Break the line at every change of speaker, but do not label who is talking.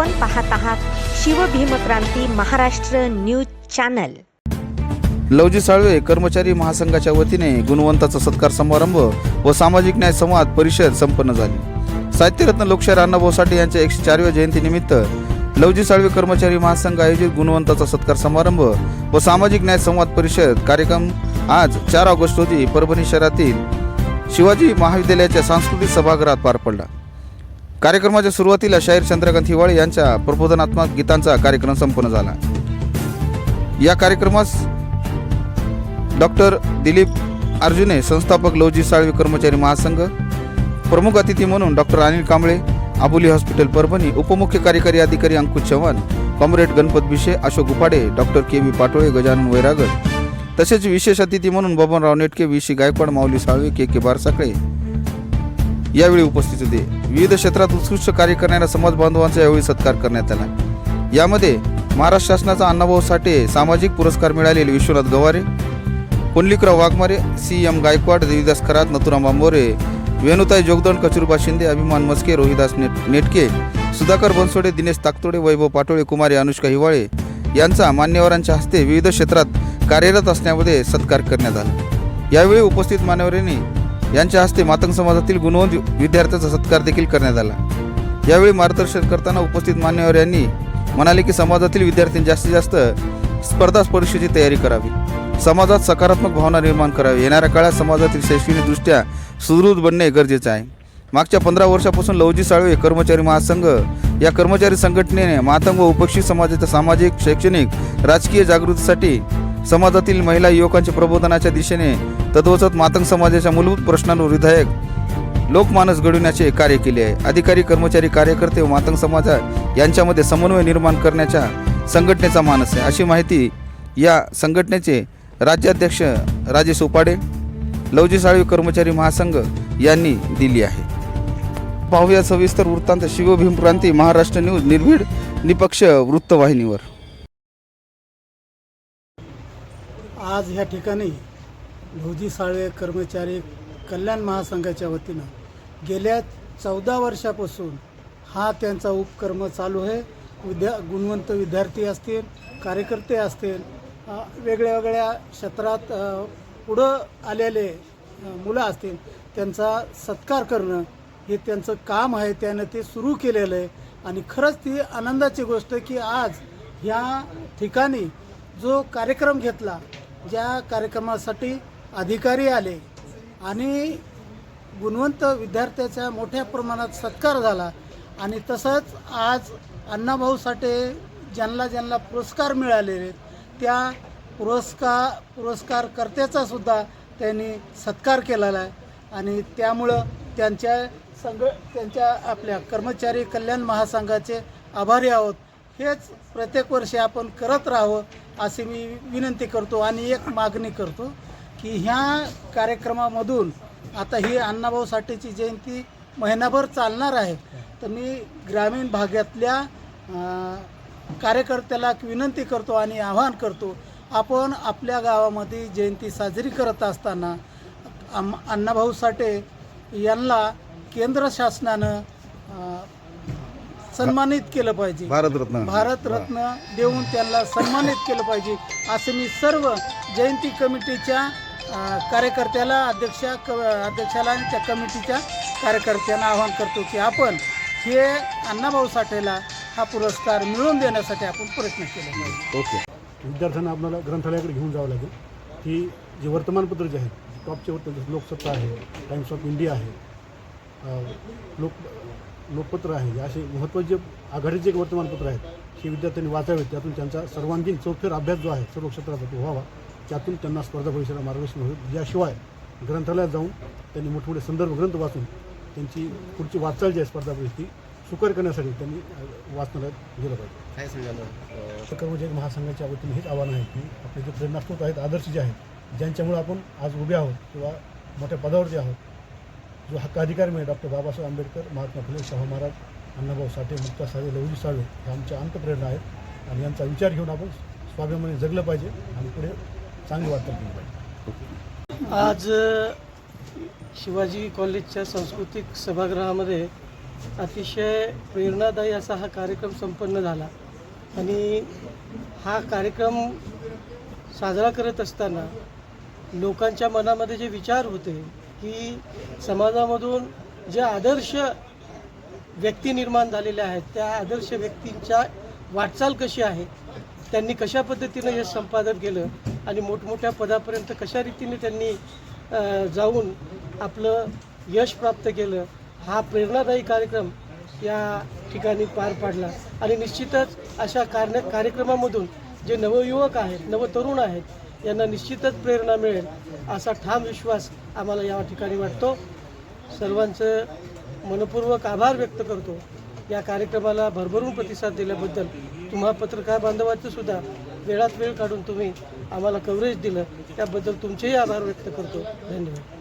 आपण पाहत आहात शिवभीमक्रांती महाराष्ट्र न्यूज चॅनल.
लवजी साळवे कर्मचारी महासंघाच्या वतीने गुणवंताचा सत्कार समारंभ व सामाजिक न्याय संवाद परिषद संपन्न झाली. साहित्यरत्न लोकशाहीर अण्णाभाऊ साठे यांच्या एकशे चारव्या जयंतीनिमित्त लवजी साळवे कर्मचारी महासंघ आयोजित गुणवंताचा सत्कार समारंभ व सामाजिक न्याय संवाद परिषद कार्यक्रम आज चार ऑगस्ट रोजी परभणी शहरातील शिवाजी महाविद्यालयाच्या सांस्कृतिक सभागृहात पार पडला. कार्यक्रमाच्या सुरुवातीला शाहीर चंद्रकांत हिवाळे यांच्या प्रबोधनात्मक गीतांचा कार्यक्रम संपन्न झाला. या कार्यक्रमास डॉक्टर दिलीप अर्जुने संस्थापक लवजी साळवे कर्मचारी महासंघ प्रमुख अतिथी म्हणून डॉक्टर अनिल कांबळे आबोली हॉस्पिटल परभणी उपमुख्य कार्यकारी अधिकारी Ankush Chavan comrade Ganpat Bishe Ashok Upade doctor K V Patole Gajanan Vairagad तसेच विशेष अतिथी म्हणून बबनराव नेटके विशी गायकवाड माऊली साळवे के के बारसाकळे यावेळी उपस्थित होते. विविध क्षेत्रात उत्कृष्ट कार्य करणाऱ्या समाज बांधवांचा यावेळी सत्कार करण्यात आला. यामध्ये महाराष्ट्र शासनाचा अण्णाभाऊ साठे सामाजिक पुरस्कार मिळालेले Vishwanath Gaware Pundlikrao Waghmare C M Gaikwad Devidas Kharat Nathuram Bambore Venutai Jogdand Kachurba Shinde Abhiman Maske Rohidas net Netke Sudhakar Bansode Dinesh ताकतोडे Vaibhav Patole कुमारी अनुष्का हिवाळे यांचा मान्यवरांच्या हस्ते विविध क्षेत्रात कार्यरत असण्यामध्ये सत्कार करण्यात आला. यावेळी उपस्थित मान्यवरांनी यांच्या हस्ते मातंग समाजातील गुणवंत विद्यार्थ्यांचा सत्कार देखील करण्यात आला. यावेळी मार्गदर्शन करताना उपस्थित मान्यवर यांनी म्हणाले की समाजातील विद्यार्थ्यांनी जास्तीत जास्त स्पर्धा परीक्षेची तयारी करावी. समाजात सकारात्मक भावना निर्माण करावी. येणाऱ्या काळात समाजातील शैक्षणिकदृष्ट्या सुदृढ बनणे गरजेचं आहे. मागच्या पंधरा वर्षापासून लवजी साळवे कर्मचारी महासंघ या कर्मचारी संघटनेने मातंग व उपक्षी समाजाच्या सामाजिक शैक्षणिक राजकीय जागृतीसाठी समाजातील महिला युवकांच्या प्रबोधनाच्या दिशेने तद्वचत मातंग समाजाच्या मूलभूत प्रश्नांवर विधायक लोकमानस घडविण्याचे कार्य केले आहे. अधिकारी कर्मचारी कार्यकर्ते व मातंग समाज यांच्यामध्ये समन्वय निर्माण करण्याच्या संघटनेचा मानस आहे. अशी माहिती या संघटनेचे राज्याध्यक्ष राजेश उपाडे लवजी साळवी कर्मचारी महासंघ यांनी दिली आहे. पाहूया सविस्तर वृत्तांत. शिवभीम क्रांती महाराष्ट्र न्यूज निर्भीड निपक्ष वृत्तवाहिनीवर.
आज ह्या ठिकाणी भोजी साळवे कर्मचारी कल्याण महासंघाच्या वतीनं गेल्या चौदा वर्षापासून हा त्यांचा उपक्रम चालू आहे. विद्या गुणवंत विद्यार्थी असतील कार्यकर्ते असतील वेगळ्या वेगळ्या क्षेत्रात पुढं आलेले मुलं असतील त्यांचा सत्कार करणं हे त्यांचं काम आहे. त्यानं ते सुरू केलेलं आहे. आणि खरंच ती आनंदाची गोष्ट की आज ह्या ठिकाणी जो कार्यक्रम घेतला ज्या कार्यक्रमासाठी अधिकारी आले आणि गुणवंत विद्यार्थ्याचा मोठ्या प्रमाणात सत्कार झाला आणि तसंच आज अण्णाभाऊ साठे ज्यांना ज्यांना पुरस्कार मिळालेले त्या पुरस्कार पुरस्कारकर्त्याचा सुद्धा त्यांनी सत्कार केलेला आहे. आणि त्यामुळं त्यांच्या संघ त्यांच्या आपल्या कर्मचारी कल्याण महासंघाचे आभारी आहोत. हेच प्रत्येक वर्षी आपण करत राहावं अशी मी विनंती करतो आणि एक मागणी करतो की ह्या कार्यक्रमामधून आता ही अण्णाभाऊ साठेची जयंती महिनाभर चालणार आहे. तर मी ग्रामीण भागातल्या कार्यकर्त्याला विनंती करतो आणि आवाहन करतो आपण आपल्या गावामध्ये जयंती साजरी करत असताना अण्णाभाऊ साठे यांना केंद्र शासनानं सन्मानित केलं पाहिजे.
भारतरत्न
भारतरत्न देऊन त्यांना सन्मानित केलं पाहिजे. असं मी सर्व जयंती कमिटीच्या कार्यकर्त्याला अध्यक्षा क अध्यक्षाला आणि त्या कमिटीच्या कार्यकर्त्यांना आवाहन करतो की आपण हे अण्णाभाऊ साठेला हा पुरस्कार मिळवून देण्यासाठी आपण प्रयत्न केले पाहिजे.
ओके.
विद्यार्थ्यांना आपल्याला ग्रंथालयाकडे घेऊन जावं लागेल. की जे वर्तमानपत्र जे आहेत टॉपचे वर्तमान लोकसत्ता आहे टाइम्स ऑफ इंडिया आहे लोक लोकपत्र आहे. असे महत्त्वाचे आघाडीचे वर्तमानपत्र आहेत हे विद्यार्थ्यांनी वाचावेत. त्यातून त्यांचा सर्वांगीण चौफेर अभ्यास जो आहे सर्व क्षेत्राचा तो व्हावा. त्यातून त्यांना स्पर्धा परीक्षेला मार्गदर्शन होईल. याशिवाय ग्रंथालयात जाऊन त्यांनी मोठमोठे संदर्भ ग्रंथ वाचून त्यांची पुढची वाटचाल जी आहे स्पर्धा परीक्षेची सुकर करण्यासाठी त्यांनी वाचनालयात गेलं पाहिजे.
काय सांगाल?
कर्मचारी महासंघाच्या वतीने हेच आव्हान आहे की आपले जे प्रेरणास्त्रोत आहेत आदर्श जे आहेत ज्यांच्यामुळे आपण आज उभे आहोत किंवा मोठ्या पदावरती आहोत जो हक्काधिकार मिळेल म्हणजे डॉक्टर बाबासाहेब आंबेडकर महात्मा फुले शाहू महाराज अण्णाभाऊ साठे मुक्ता सावे लवजी सावे ह्या आमच्या अंतप्रेरणा आहेत. आणि यांचा विचार घेऊन आपण स्वाभिमानी जगलं पाहिजे आणि पुढे चांगली वाटतं केली पाहिजे.
आज शिवाजी कॉलेजच्या सांस्कृतिक सभागृहामध्ये
अतिशय प्रेरणादायी असा हा कार्यक्रम संपन्न झाला. आणि हा कार्यक्रम साजरा करत असताना लोकांच्या मनामध्ये जे विचार होते की समाजामधून जे आदर्श व्यक्ती निर्माण झालेल्या आहेत त्या आदर्श व्यक्तींच्या वाटचाल कशी आहे त्यांनी कशा पद्धतीनं यश संपादन केलं आणि मोठमोठ्या पदापर्यंत कशा रीतीने त्यांनी जाऊन आपलं यश प्राप्त केलं हा प्रेरणादायी कार्यक्रम या ठिकाणी पार पाडला. आणि निश्चितच अशा कार्य कार्यक्रमामधून जे नवयुवक आहेत नवतरुण आहेत यांना निश्चितच प्रेरणा मिळेल असा ठाम विश्वास आम्हाला या ठिकाणी वाटतो. सर्वांचं मनपूर्वक आभार व्यक्त करतो. या कार्यक्रमाला भरभरून प्रतिसाद दिल्याबद्दल तुम्हा पत्रकार बांधवांचं सुद्धा वेळात वेळ काढून तुम्ही आम्हाला कव्हरेज दिलं. त्याबद्दल तुमचेही आभार व्यक्त करतो. धन्यवाद.